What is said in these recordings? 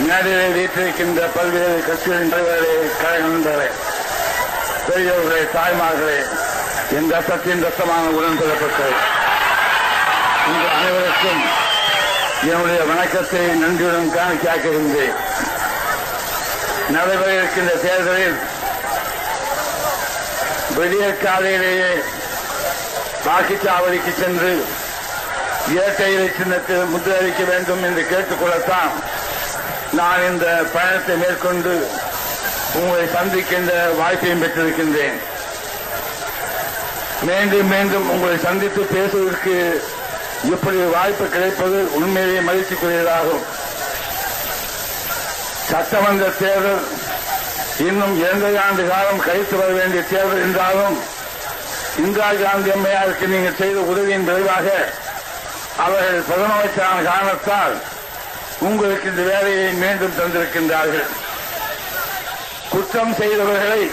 மேடையை வீட்டிருக்கின்ற பல்வேறு கட்சிகளின் தலைவர்களே கழக நண்பர்களே பெரியவர்களே தாய்மார்களே என் ரத்தத்தின் ரத்தமான உடன்படப்பட்டது உங்கள் அனைவருக்கும் என்னுடைய வணக்கத்தை நன்றியுடன் காணிக்காக்கிருந்தேன் நடைபெற இருக்கின்ற தேர்தலில் விடிய காலையிலேயே வாக்குச்சாவடிக்கு சென்று இரட்டை இலை சின்னத்தில் முத்திரளிக்க வேண்டும் என்று கேட்டுக்கொள்ளத்தான் நான் இந்த பயணத்தை மேற்கொண்டு உங்களை சந்திக்கின்ற வாய்ப்பையும் பெற்றிருக்கின்றேன். மீண்டும் மீண்டும் உங்களை சந்தித்து பேசுவதற்கு இப்படி வாய்ப்பு கிடைப்பது உண்மையிலேயே மகிழ்ச்சிக்குரியதாகும். சட்டமன்ற தேர்தல் இன்னும் இரண்டு ஆண்டு காலம் கழித்து வர வேண்டிய தேர்தல் என்றாலும் இந்திரா காந்தி அம்மையாருக்கு நீங்கள் செய்த உதவியின் விளைவாக அவர்கள் பிரதமமைச்சரான காரணத்தால் உங்களுக்கு இந்த வேலையை மீண்டும் தந்திருக்கின்றார்கள். குற்றம் செய்தவர்களை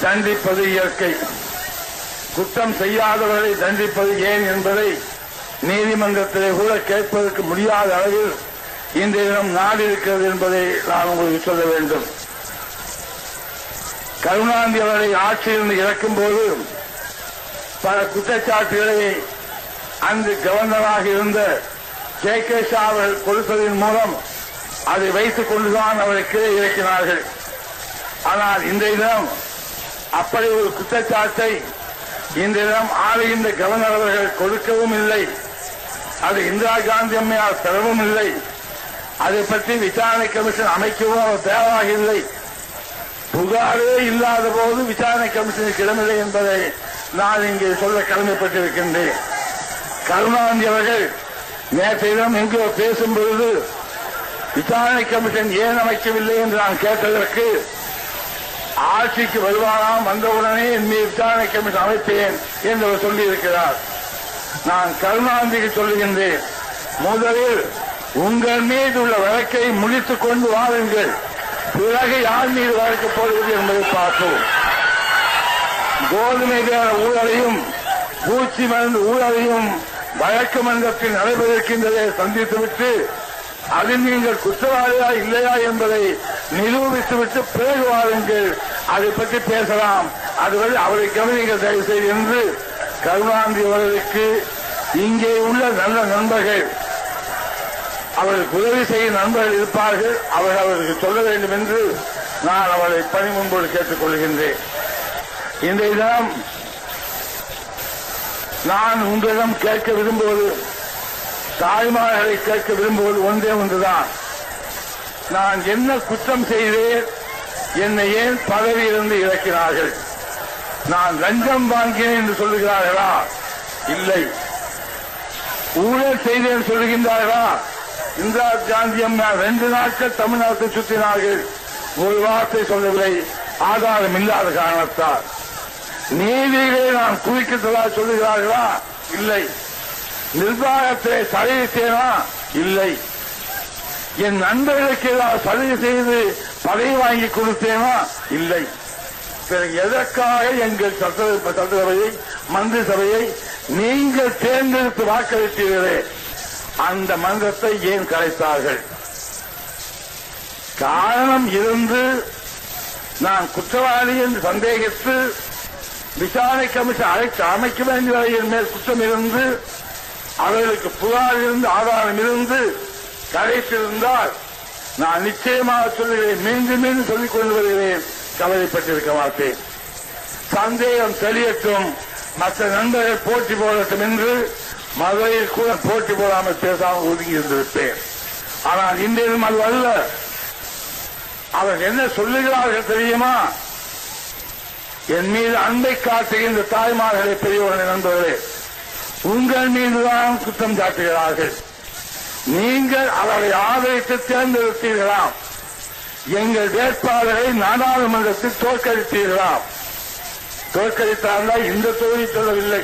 தண்டிப்பது இயற்கை. குற்றம் செய்யாதவர்களை தண்டிப்பது ஏன் என்பதை நீதிமன்றத்திலே கூட கேட்பதற்கு முடியாத அளவில் இன்றைய தினம் நாடு இருக்கிறது என்பதை நான் உங்களுக்கு சொல்ல வேண்டும். கருணாநிதி அவர்களை ஆட்சியிலிருந்து இறக்கும் போது பல குற்றச்சாட்டுகளை அங்கு கவர்னராக இருந்த ஜே கே ஷா அவர்கள் கொடுத்ததன் மூலம் அதை வைத்துக் கொண்டுதான் அவரை கீழே இறக்கினார்கள். ஆனால் இன்றைய தினம் அப்படி ஒரு குற்றச்சாட்டை இன்றைய தினம் ஆளுகின்ற கவர்னர் அவர்கள் கொடுக்கவும் இல்லை. அது இந்திரா காந்தி அம்மையார் பெறவும் இல்லை. அதை பற்றி விசாரணை கமிஷன் அமைக்கவும் அவர் தேவையாக இல்லை. புகாரே இல்லாத போது விசாரணை கமிஷனுக்கு இடமில்லை என்பதை நான் இங்கே சொல்ல கடமைப்பட்டிருக்கின்றேன். கருணாநிதி அவர்கள் நேற்றையிடம் தினம் பேசும்பொழுது விசாரணை கமிஷன் ஏன் அமைக்கவில்லை என்று நான் கேட்டதற்கு ஆட்சிக்கு வருவாராம் வந்தவுடனே என் விசாரணை கமிஷன் அமைப்பேன் என்று அவர் சொல்லியிருக்கிறார். நான் கருணாநிதிக்கு சொல்லுகின்றேன் முதலில் உங்கள் மீது உள்ள வழக்கை முடித்துக் கொண்டு வாருங்கள். பிறகு யார் மீது வழக்கு போடுவது என்பதை பார்ப்போம். கோதுமை வேற ஊழலையும் பூச்சி மருந்து ஊழலையும் வழக்கு மன்றத்தில் நடைபெறிருக்கின்றதை சந்தித்துவிட்டு அதில் நீங்கள் குற்றவாளியா இல்லையா என்பதை நிரூபித்துவிட்டு பிறகு வாருங்கள். அதை பற்றி பேசலாம். அதுவரை அவரை கவனிங்கள் தயவு செய்து என்று கருணாநிதி அவர்களுக்கு இங்கே உள்ள நல்ல நண்பர்கள் அவர்களுக்கு உதவி செய்யும் நண்பர்கள் இருப்பார்கள். அவர்கள் அவருக்கு சொல்ல வேண்டும் என்று நான் அவரை பணி முன்போடு கேட்டுக் கொள்கின்றேன் இன்றைய தினம் நான் உங்களிடம் கேட்க விரும்புவது தாய்மார்களை கேட்க விரும்புவது ஒன்றே ஒன்றுதான். நான் என்ன குற்றம் செய்தேன் என்னை ஏன் பதவியிலிருந்து இழக்கிறார்கள்? நான் லஞ்சம் வாங்கினேன் என்று சொல்லுகிறார்களா? இல்லை. ஊழல் செய்தேன் சொல்லுகின்றார்களா? இந்திரா காந்தி அம்மா ரெண்டு நாட்கள் தமிழ்நாட்டை சுற்றினார்கள். ஒரு வார்த்தை சொல்லவில்லை. ஆதாரம் இல்லாத காரணத்தால். நீதியிலே நான் குவிக்கிறதா சொல்லுகிறார்களா? இல்லை. நிர்வாகத்தை தலையிட்டேனா இல்லை. என் நண்பர்களுக்கு ஏதாவது சலுகை செய்து பதவி வாங்கி கொடுத்தேனா இல்லை. பிறகு எதற்காக எங்கள் சட்ட சட்டசபையை மந்திரி சபையை நீங்கள் தேர்ந்தெடுத்து வாக்களித்தீர்களே? அந்த மன்றத்தை ஏன் கலைத்தார்கள்? காரணம் இருந்து நான் குற்றவாளி என்று சந்தேகித்து விசாரணை கமிஷன் அழைத்து அமைக்க வேண்டியவர்கள் மேல் குற்றம் இருந்து அவர்களுக்கு புகார் இருந்து ஆதாரம் இருந்து கலைத்திருந்தால் நான் நிச்சயமாக சொல்லுகிறேன். மீண்டும் மீண்டும் சொல்லிக் கொண்டு வருகிறேன். கவலைப்பட்டிருக்க மாட்டேன். சந்தேகம் தெளியட்டும். மற்ற நண்பர்கள் போட்டி போடட்டும் என்று மதுரையில் கூட போட்டி போடாமல் பேசாமல் ஒதுங்கி இருந்திருப்பேன். ஆனால் இன்றையும் அது அல்ல. அவர் என்ன சொல்லுகிறார்கள் தெரியுமா? என் மீது அன்பை காட்டுகின்ற தாய்மார்களே பெரியவர்களே நண்பர்களே உங்கள் மீதுதான் குற்றம் சாட்டுகிறார்கள். நீங்கள் அவரை ஆதரித்து தேர்ந்தெடுத்தீர்களாம். எங்கள் வேட்பாளரை நாடாளுமன்றத்தில் தோற்கடித்தீர்களாம். தோற்கடித்தார்கள்? இந்த தொகுதி சொல்லவில்லை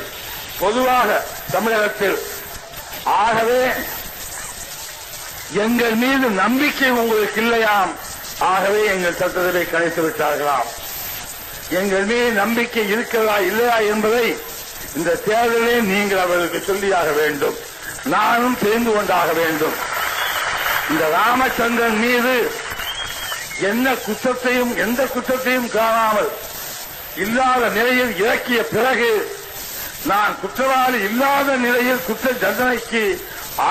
பொதுவாக தமிழகத்தில். ஆகவே எங்கள் மீது நம்பிக்கை உங்களுக்கு இல்லையாம். ஆகவே எங்கள் சட்டத்தை கலைத்து விட்டார்களாம் எங்கள் மீது நம்பிக்கை இருக்கிறதா இல்லையா என்பதை இந்த தேர்தலில் நீங்கள் அவர்களுக்கு சொல்லியாக வேண்டும். நானும் தெரிந்து கொண்டாக வேண்டும். இந்த ராமச்சந்திரன் மீது என்ன குற்றத்தையும் எந்த குற்றத்தையும் காணாமல் இல்லாத நிலையில் இறக்கிய பிறகு நான் குற்றவாளி இல்லாத நிலையில் குற்ற தண்டனைக்கு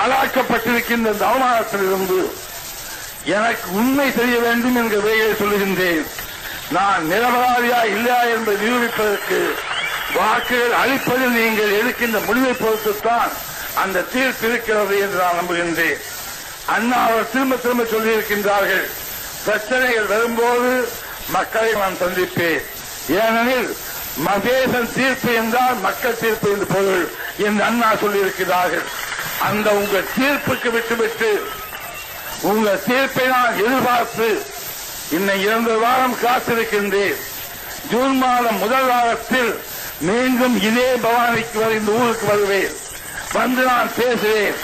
ஆளாக்கப்பட்டிருக்கின்ற இந்த அவமானத்திலிருந்து எனக்கு உண்மை தெரிய வேண்டும் என்ற வகையில் சொல்லுகின்றேன். நான் நிரபராதியா இல்லையா என்பதை நிரூபிப்பதற்கு வாக்குகள் அளிப்பதில் நீங்கள் எடுக்கின்ற முடிவை பொறுத்துத்தான் அந்த தீர்ப்பு இருக்கிறது என்று நான் நம்புகின்றேன். அண்ணா அவர் திரும்ப திரும்ப சொல்லியிருக்கின்றார்கள் பிரச்சனைகள் வரும்போது மக்களை நான் சந்திப்பேன். ஏனெனில் மகேசன் தீர்ப்பு என்றால் மக்கள் தீர்ப்பு என்று பொருள் என்று அண்ணா சொல்லியிருக்கிறார்கள். அந்த உங்கள் தீர்ப்புக்கு விட்டுவிட்டு உங்கள் தீர்ப்பை நான் எதிர்பார்த்து இன்னும் இரண்டு வாரம் காத்திருக்கின்றேன். ஜூன் மாதம் முதல் வாரத்தில் மீண்டும் இதே பவானிக்கு வர இந்த ஊருக்கு வருவேன். வந்து நான் பேசுவேன்.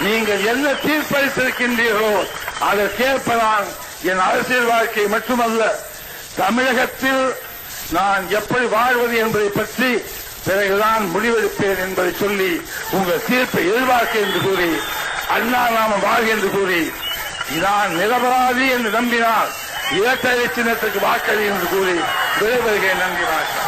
நீங்கள் என்ன தீர்ப்பளித்திருக்கின்றீர்களோ அதற்கேற்ப நான் என் அரசியல் வாழ்க்கை மட்டுமல்ல தமிழகத்தில் நான் எப்படி வாழ்வது என்பதை பற்றி பிறகுதான் முடிவெடுப்பேன் என்பதை சொல்லி உங்கள் தீர்ப்பை எதிர்பார்க்க என்று கூறி அண்ணா நாம வாழ்க என்று கூறி நான் நிரபராதி என்று நம்பினால் இரட்டை சின்னத்துக்கு வாக்களி என்று கூறி விடைபெறுகிறேன் நன்றி வணக்கம்.